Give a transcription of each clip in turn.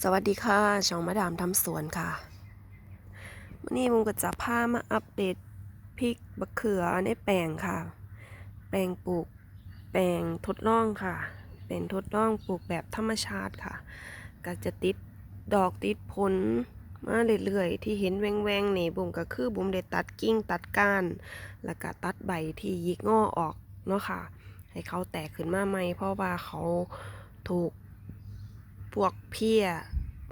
สวัสดีค่ะ ช่องมาดามทำสวนค่ะ วันนี้มุงก็จะพามาอัปเดตพริกบะเขือในแปลงค่ะ แปลงปลูก แปลงทดลองค่ะ เป็นทดลองปลูกแบบธรรมชาติค่ะ ก็จะติดดอกติดผลมาเรื่อยๆ ที่เห็นแวงๆนี่บุ๋มก็คือบุ๋มได้ตัดกิ่งตัดก้าน แล้วก็ตัดใบที่ยิกงอออกเนาะค่ะ ให้เขาแตกขึ้นมาใหม่เพราะว่าเขาถูก พวกเพี้ย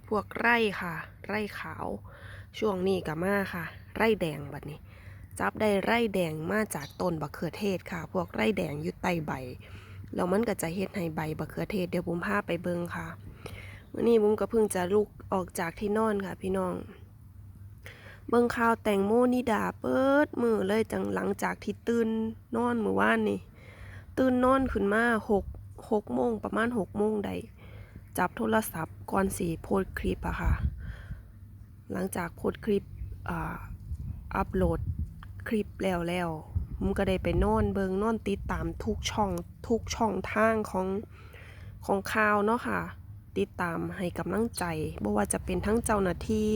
พวกไร่ค่ะ ไร่ขาว ช่วงนี้ก็มาค่ะ ไร่แดงบัดนี้ จับได้ไร่แดงมาจากต้นบะเขือเทศค่ะ พวกไร่แดงอยู่ใต้ใบ แล้วมันก็จะเฮ็ดให้ใบบะเขือเทศเดี๋ยวบุ้มพาไปเบิ่งค่ะวันนี้บุ้มก็เพิ่งจะลุกออกจากที่นอนค่ะ พี่น้อง เบิ่งข่าวแตงโมนิดาเปิดมือเลยจังหลังจากที่ตื่นนอนเมื่อวานนี่ตื่นนอนขึ้นมาหกหกโมงประมาณหกโมงใด จับโทรศัพท์ก่อนสีโพสคลิปอะค่ะ หลังจากโพสคลิปอ่าอัปโหลดคลิปแล้วแล้วผมก็ได้ไปนอนเบิงนอนติดตามทุกช่องทุกช่องทางของของข่าวเนาะค่ะ ติดตามให้กำลังใจบ่ว่าจะเป็นทั้งเจ้าหน้าที่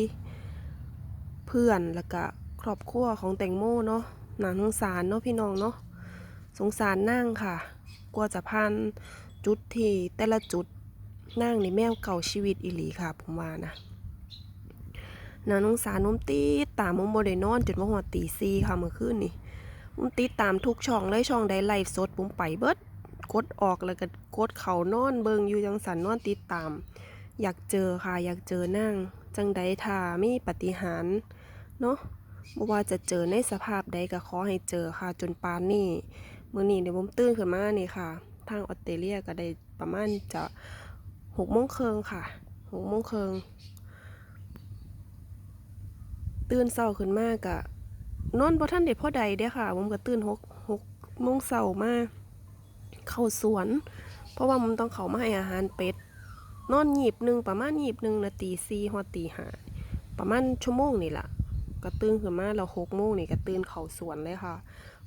เพื่อนแล้วก็ครอบครัวของแตงโมเนาะน่าสงสารเนาะพี่น้องเนาะสงสารนั่งค่ะกว่าจะผ่านจุดที่แต่ละจุด นั่งในแมวเก่าชีวิตอีหลีค่ะ ผมว่านะนาน้องสารน้มตีดตามมุมโมได้นอนจนว่าหัวตีซีค่ะเมื่อคืนนี่มุมติดตามทุกช่องเลยช่องใดไลฟ์สดผมไปเบิดกดออกแล้วก็กดเขานอนเบิงอยู่จังสันนอนติดตาม อยากเจอค่ะอยากเจอนั่ง จังใดถ้ามีปฏิหารเนาะบ่ว่าจะเจอในสภาพใดก็ขอให้เจอค่ะจนปานนี้มื้อนี้เดี๋ยวผมตื่นขึ้นมานี่ค่ะ ทางออสเตรเลียก็ได้ประมาณจะ หกโมงครึ่งค่ะหกโมงครึ่งตื่นเช้าขึ้นมากกะนอนบ่ทันได้พอใดเด้ค่ะผมก็ตื่นหกหกโมงเช้ามาเข้าสวน เพราะว่าผมต้องเข้ามาให้อาหารเป็ด นอนหยีบหนึ่งประมาณหยีบหนึ่งนาทีสี่ฮอดตีห้าประมาณชั่วโมงนี่แหละก็ตื่นขึ้นมาแล้วหกโมงนี่ก็ตื่นเข้าสวนเลยค่ะ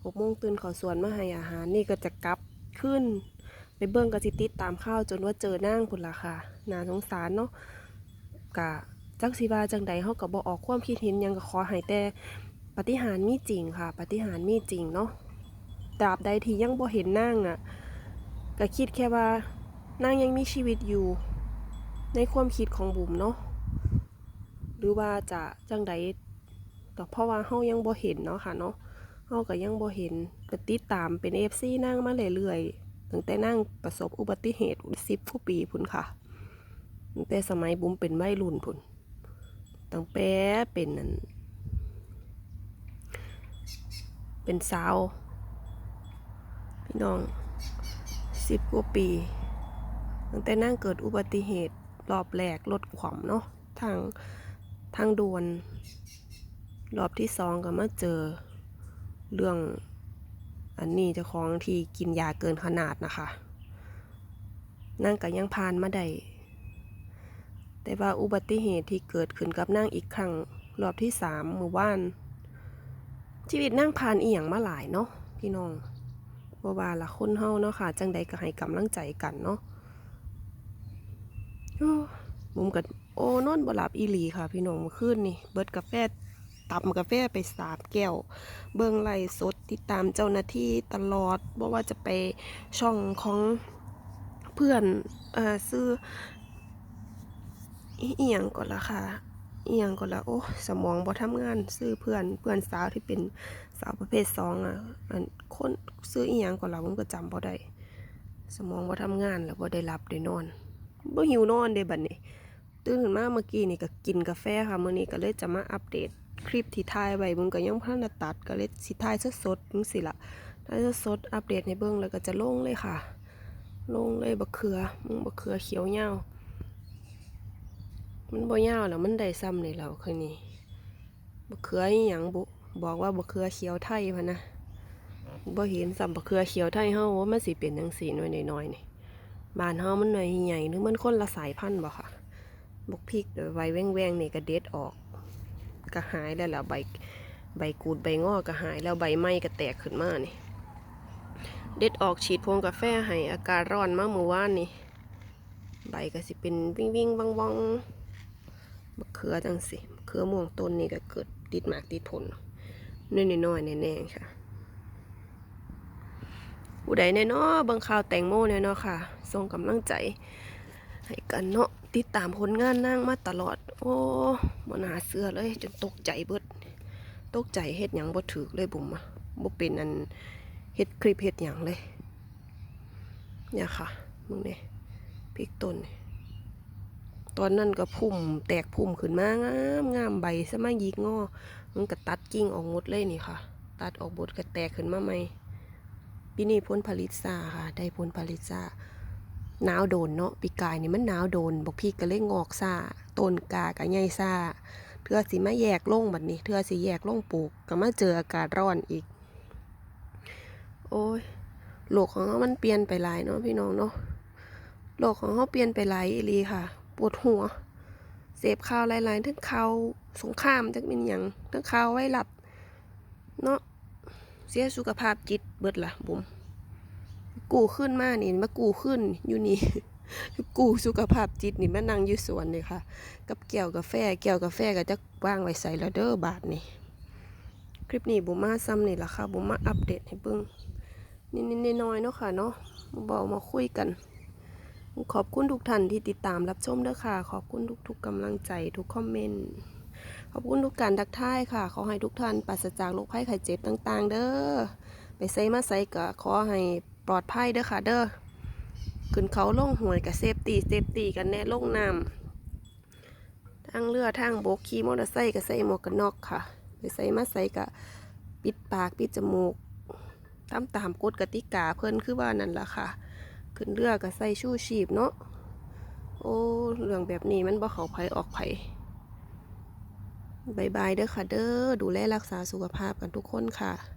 หกโมงตื่นเข้าสวนมาให้อาหารนี่ก็จะกลับขึ้น ไปเบิ่งกะสิติดตามข้าวจนว่าเจอนั่งพุ่นละค่ะน่าสงสารเนาะกะจักสิวาจังใดเฮาก็บ่ออกความคิดเห็นยังก็ขอให้แต่ปฏิหารมีจริงค่ะ ปฏิหารมีจริงเนาะตราบใดที่ยังบ่เห็นนั่งอะก็คิดแค่ว่านั่งยังมีชีวิตอยู่ ในความคิดของบุ๋มเนาะหรือว่าจะจังใดก็เพราะว่าเฮายังบ่เห็นเนาะค่ะเนาะเฮาก็ยังบ่เห็นก็ติดตามเป็น FC นั่งมาเรื่อยๆ ตั้งแต่นั่งประสบอุบัติเหตุสิบผู้ปีพุ่นค่ะตั้งแต่สมัยบุ้มเป็นวัยรุ่นพุ่นตั้งแต่เป็นนั่นเป็นสาว พี่น้องสิบกว่าปี ตั้งแต่นั่งเกิดอุบัติเหตุรอบแรกรถขวำเนาะทางทางด่วน รอบที่สองก็มาเจอเรื่อง อันนี้เจ้าของที่กินยาเกินขนาดนะคะ นั่งก็ยังผ่านมาได้แต่ว่าอุบัติเหตุที่เกิดขึ้นกับนั่งอีกครั้ง รอบที่สามเมื่อวาน ชีวิตนั่งผ่านอีหยังมาหลายเนาะพี่น้องบ่ว่าละคนเฮาเนาะค่ะ จังใดก็ให้กำลังใจกันเนาะมุมกับโอ้นอนบ่หลับอีหลีค่ะ พี่น้องเมื่อคืนนี่เบิดกาแฟ ตับกาแฟไปสามแก้ว เบิ่งไล่สดติดตามเจ้าหน้าที่ตลอดบ่ว่าจะไปช่องของเพื่อนเอ่อซื้ออีเอียงก่อนละค่ะอีหยังก่อนละโอ้สมองบ่ทำงานซื้อเพื่อนเพื่อนสาวที่เป็นสาวประเภทสองอะอันคนซื้ออีหยังก่อนละผมก็จำบ่ได้สมองบ่ทำงานแล้วบ่ได้หลับได้นอนบ่หิวนอนเด้บัดนี้ตื่นขึ้นมาเมื่อกี้นี่ก็กินกาแฟค่ะมื้อนี้ก็เลยจะมาอัปเดต คลิปที่ถ่ายไว้ผมก็ยังบ่ทันตัดก็เลยสิถ่ายสดๆจังซี่ล่ะถ่ายสดอัปเดตให้เบิ่งแล้วก็จะลงเลยค่ะ ลงเลยบักเขือมึงบักเขือเขียวยาวมันบ่ยาวแล้วมันได้ซ้ำนี่แล้วคือนี่บักเขืออีหยังบุบอกว่าบักเขือเขียวไทยพะนะบ่เห็นซ้ำบักเขือเขียวไทยเฮาว่ามันสิเป็นจังซี่หน่อยน้อยๆนี่บานเฮามันหน่อยใหญ่หรือมันคนละสายพันธุ์บ่ค่ะบักพริกเดี๋ยวใบแว่งๆนี่ก็เด็ดออก ก็หายแล้วล่ะใบใบกูดใบงอกก็หายแล้วใบไม้ก็แตกขึ้นมานี่เด็ดออกฉีดพวงกาแฟให้อากาศร้อนมากเมื่อวานนี่ใบก็สิเป็นวิ่งวิ่งวังวังมะเขือจังสิมะเขือม่วงต้นนี่ก็เกิดติดหมากติดผลน้อยๆน้อยแน่ๆค่ะผู้ใดแน่เนาะเบิ่งข่าวแตงโมแน่เนาะค่ะส่งกำลังใจ ให้กันเนาะติดตามผลงานนางมาตลอด โอ้บน่าเชื่อเลย จนตกใจเบิด ตกใจเฮ็ดหยังบ่ถูกเลยบุ๋มอะบ่เป็นอันเฮ็ดคลิปเฮ็ดหยังเลย เนี่ยค่ะมึงเนี่ยพริกต้น ตอนนั้นก็พุ่มแตกพุ่มขึ้นมางามงามใบสมายิกงอมันก็ตัดกิ่งออกหมดเลยนี่ค่ะ ตัดออกบดก็แตกขึ้นมาใหม่ปีนี้ผลผลิตซาค่ะ ได้ผลผลิตซา หนาวโดนเนาะปีกายนี่มันหนาวโดนบอกพี่ก็เลยงอกซาต้นกาก็ใหญ่ซาเทื่อสิมาแยกลงแบัดนี้เทื่อสิแยกลงปลูกก็มาเจออากาศร้อนอีก โอ้ยโลกของเรามันเปลี่ยนไปหลายเนาะพี่น้องเนาะโลกของเราเปลี่ยนไปหลายอีลีค่ะ ปวดหัว เสพข่าวหลายๆทั้งข่าวสงครามจักเป็นยังทั้งข่าวไวรัสเนาะเสียสุขภาพจิตเบิดละบุ๋ม กูขึ้นมานี่มากูขึ้นอยู่นี่กูสุขภาพจิตนี่มานั่งอยู่สวนเลยค่ะ กับแก้วกาแฟ แก้วกาแฟก็จะวางไว้ใส่และเด้อบาทนี่คลิปนี้บุมมาซ้ำนี่ละค่ะบุมมาอัปเดตให้เบิ่งนิดๆน้อยๆเนาะค่ะเนาะบอกมาคุยกัน ขอบคุณทุกท่านที่ติดตามรับชมเด้อค่ะ ขอบคุณทุกๆกำลังใจทุกคอมเมนต์ขอบคุณทุกการทักทายค่ะ ขอให้ทุกท่านปราศจากโรคภัยไข้เจ็บต่าง ๆ เด้อไปใส่มาใส่ก็ขอให้ ปลอดภัยเด้อค่ะเด้อขึ้นเขาลงหวยกับเซฟตีเซฟตีกันแน่ลงน้ำทางเรือทางโบกขี่มอเตอร์ไซค์ก็ใส่หมวกกันน็อกค่ะไปใส่มาใส่ก็ปิดปากปิดจมูกตามตามกฎกติกาเพิ่นคือว่านั่นล่ะค่ะ ขึ้นเรือก็ใส่ชูชีพเนาะโอ้เรื่องแบบนี้มันบ่เขาไผออกไผบายบายเด้อค่ะเด้อดูแลรักษาสุขภาพกันทุกคนค่ะ